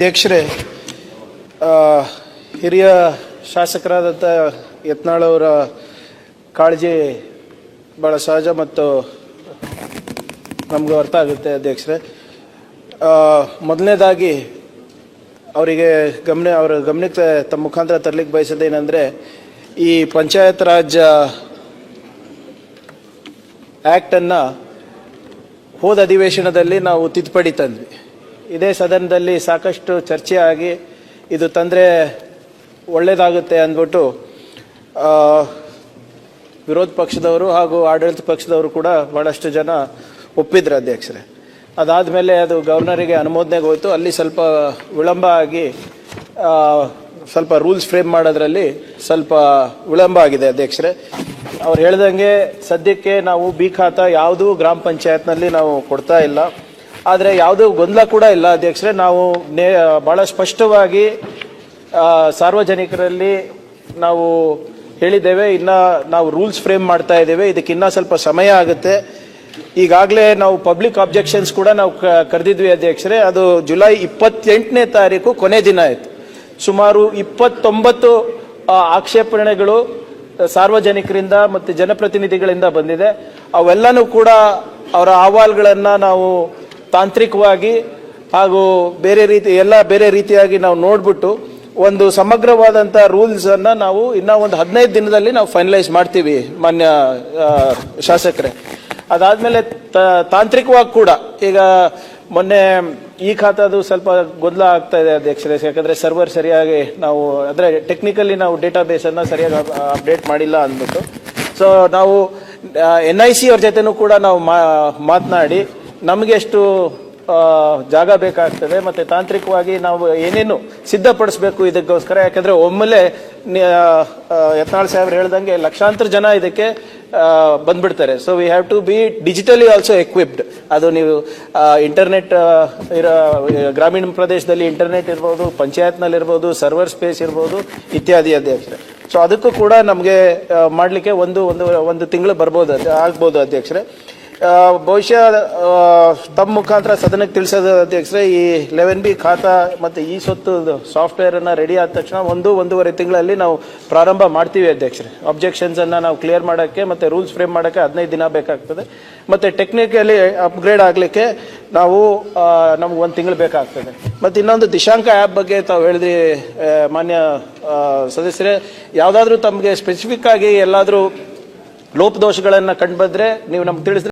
ಅಧ್ಯಕ್ಷರೇ ಹಿರಿಯ ಶಾಸಕರಾದಂಥ ಯತ್ನಾಳ್ ಅವರ ಕಾಳಜಿ ಭಾಳ ಸಹಜ ಮತ್ತು ನಮಗೂ ಅರ್ಥ ಆಗುತ್ತೆ ಅಧ್ಯಕ್ಷರೇ. ಮೊದಲನೇದಾಗಿ ಅವರಿಗೆ ಗಮನ, ಅವರ ಗಮನಕ್ಕೆ ತಮ್ಮ ಮುಖಾಂತರ ತರಲಿಕ್ಕೆ ಬಯಸೋದೇನೆಂದರೆ ಈ ಪಂಚಾಯತ್ ರಾಜ್ ಆ್ಯಕ್ಟನ್ನು ಹೋದ ಅಧಿವೇಶನದಲ್ಲಿ ನಾವು ತಿದ್ದುಪಡಿ ತಂದ್ವಿ. ಇದೇ ಸದನದಲ್ಲಿ ಸಾಕಷ್ಟು ಚರ್ಚೆಯಾಗಿ ಇದು ತಂದರೆ ಒಳ್ಳೆಯದಾಗುತ್ತೆ ಅಂದ್ಬಿಟ್ಟು ವಿರೋಧ ಪಕ್ಷದವರು ಹಾಗೂ ಆಡಳಿತ ಪಕ್ಷದವರು ಕೂಡ ಭಾಳಷ್ಟು ಜನ ಒಪ್ಪಿದ್ರು ಅಧ್ಯಕ್ಷರೇ. ಅದಾದಮೇಲೆ ಅದು ಗವರ್ನರಿಗೆ ಅನುಮೋದನೆಗೆ ಹೋಯಿತು. ಅಲ್ಲಿ ಸ್ವಲ್ಪ ವಿಳಂಬ ಆಗಿ ಸ್ವಲ್ಪ ರೂಲ್ಸ್ ಫ್ರೇಮ್ ಮಾಡೋದ್ರಲ್ಲಿ ಸ್ವಲ್ಪ ವಿಳಂಬ ಆಗಿದೆ ಅಧ್ಯಕ್ಷರೇ. ಅವ್ರು ಹೇಳ್ದಂಗೆ ಸದ್ಯಕ್ಕೆ ನಾವು ಬಿ ಖಾತ ಯಾವುದೂ ಗ್ರಾಮ ಪಂಚಾಯತ್ನಲ್ಲಿ ನಾವು ಕೊಡ್ತಾ ಇಲ್ಲ. ಆದರೆ ಯಾವುದೇ ಗೊಂದಲ ಕೂಡ ಇಲ್ಲ. ಅಧ್ಯಕ್ಷರೇ, ನಾವು ನೇ ಭಾಳ ಸ್ಪಷ್ಟವಾಗಿ ಸಾರ್ವಜನಿಕರಲ್ಲಿ ನಾವು ಹೇಳಿದ್ದೇವೆ. ಇನ್ನ ನಾವು ರೂಲ್ಸ್ ಫ್ರೇಮ್ ಮಾಡ್ತಾ ಇದ್ದೇವೆ. ಇದಕ್ಕೆ ಇನ್ನೂ ಸ್ವಲ್ಪ ಸಮಯ ಆಗುತ್ತೆ. ಈಗಾಗಲೇ ನಾವು ಪಬ್ಲಿಕ್ ಆಬ್ಜೆಕ್ಷನ್ಸ್ ಕೂಡ ನಾವು ಕರೆದಿದ್ವಿ ಅಧ್ಯಕ್ಷರೇ. ಅದು ಜುಲೈ ಇಪ್ಪತ್ತೆಂಟನೇ ತಾರೀಕು ಕೊನೆ ದಿನ ಆಯಿತು. ಸುಮಾರು ಇಪ್ಪತ್ತೊಂಬತ್ತು ಆಕ್ಷೇಪಣೆಗಳು ಸಾರ್ವಜನಿಕರಿಂದ ಮತ್ತು ಜನಪ್ರತಿನಿಧಿಗಳಿಂದ ಬಂದಿದೆ. ಅವೆಲ್ಲನೂ ಕೂಡ ಅವರ ಅಹವಾಲುಗಳನ್ನು ನಾವು ತಾಂತ್ರಿಕವಾಗಿ ಹಾಗೂ ಬೇರೆ ರೀತಿ, ಎಲ್ಲ ಬೇರೆ ರೀತಿಯಾಗಿ ನಾವು ನೋಡ್ಬಿಟ್ಟು ಒಂದು ಸಮಗ್ರವಾದಂಥ ರೂಲ್ಸನ್ನು ನಾವು ಇನ್ನೂ ಒಂದು ಹದಿನೈದು ದಿನದಲ್ಲಿ ನಾವು ಫೈನಲೈಸ್ ಮಾಡ್ತೀವಿ ಮಾನ್ಯ ಶಾಸಕರೇ. ಅದಾದಮೇಲೆ ತಾಂತ್ರಿಕವಾಗಿ ಕೂಡ ಈಗ ಮೊನ್ನೆ ಈ ಖಾತಾದು ಸ್ವಲ್ಪ ಗೊಂದಲ ಆಗ್ತಾ ಇದೆ ಅಧ್ಯಕ್ಷರೇ. ಯಾಕಂದರೆ ಸರ್ವರ್ ಸರಿಯಾಗಿ ನಾವು, ಅಂದರೆ ಟೆಕ್ನಿಕಲಿ ನಾವು ಡೇಟಾ ಬೇಸನ್ನು ಸರಿಯಾಗಿ ಅಪ್ಡೇಟ್ ಮಾಡಿಲ್ಲ ಅಂದ್ಬಿಟ್ಟು. ಸೊ ನಾವು ಎನ್ ಐ ಸಿ ಅವ್ರ ಜೊತೆನೂ ಕೂಡ ನಾವು ಮಾತನಾಡಿ ನಮಗೆ ಎಷ್ಟು ಜಾಗ ಬೇಕಾಗ್ತದೆ ಮತ್ತೆ ತಾಂತ್ರಿಕವಾಗಿ ನಾವು ಏನೇನು ಸಿದ್ಧಪಡಿಸಬೇಕು ಇದಕ್ಕೋಸ್ಕರ, ಯಾಕಂದ್ರೆ ಒಮ್ಮೆಲೆ ಯತ್ನಾಳ್ ಸಾಹೇಬ್ರು ಹೇಳ್ದಂಗೆ ಲಕ್ಷಾಂತರ ಜನ ಇದಕ್ಕೆ ಬಂದ್ಬಿಡ್ತಾರೆ. So we have to be digitally also equipped ಅದು ನೀವು ಇಂಟರ್ನೆಟ್ ಇರೋ, ಗ್ರಾಮೀಣ ಪ್ರದೇಶದಲ್ಲಿ ಇಂಟರ್ನೆಟ್ ಇರ್ಬೋದು, ಪಂಚಾಯತ್ನಲ್ಲಿರ್ಬೋದು ಸರ್ವರ್ ಸ್ಪೇಸ್ ಇರ್ಬೋದು, ಇತ್ಯಾದಿ ಅಧ್ಯಕ್ಷರೇ ಸೊ ಅದಕ್ಕೂ ಕೂಡ ನಮಗೆ ಮಾಡಲಿಕ್ಕೆ ಒಂದು ಒಂದು ಒಂದು ತಿಂಗಳು ಬರ್ಬೋದು ಆಗ್ಬೋದು ಅಧ್ಯಕ್ಷರೇ. ಆ, ತಮ್ಮ ಮುಖಾಂತರ ಸದನಕ್ಕೆ ತಿಳಿಸೋದು ಅಧ್ಯಕ್ಷರೇ ಈ ಲೆವೆನ್ ಬಿ ಖಾತಾ ಮತ್ತು ಈ ಸೊತ್ತು ಸಾಫ್ಟ್ವೇರ್ ಅನ್ನ ರೆಡಿ ಆದ ತಕ್ಷಣ ಒಂದು ಒಂದೂವರೆ ತಿಂಗಳಲ್ಲಿ ನಾವು ಪ್ರಾರಂಭ ಮಾಡ್ತೀವಿ ಅಧ್ಯಕ್ಷರೇ. ಅಬ್ಜೆಕ್ಷನ್ಸ್ ಅನ್ನ ನಾವು ಕ್ಲಿಯರ್ ಮಾಡೋಕ್ಕೆ ಮತ್ತು ರೂಲ್ಸ್ ಫ್ರೇಮ್ ಮಾಡೋಕ್ಕೆ ಹದಿನೈದು ದಿನ ಬೇಕಾಗ್ತದೆ. ಮತ್ತು ಟೆಕ್ನಿಕಲಿ ಅಪ್ಗ್ರೇಡ್ ಆಗಲಿಕ್ಕೆ ನಾವು ನಮ್ಗೆ ಒಂದು ತಿಂಗಳು ಬೇಕಾಗ್ತದೆ. ಮತ್ತು ಇನ್ನೊಂದು ದಿಶಾಂಕ ಆ್ಯಪ್ ಬಗ್ಗೆ ತಾವು ಹೇಳಿದ್ರಿ ಮಾನ್ಯ ಸದಸ್ಯರೇ. ಯಾವುದಾದ್ರೂ ತಮಗೆ ಸ್ಪೆಸಿಫಿಕ್ ಆಗಿ ಎಲ್ಲಾದರೂ ಲೋಪದೋಷಗಳನ್ನು ಕಂಡುಬಂದರೆ ನೀವು ನಮ್ಗೆ ತಿಳಿಸಿದ್ರೆ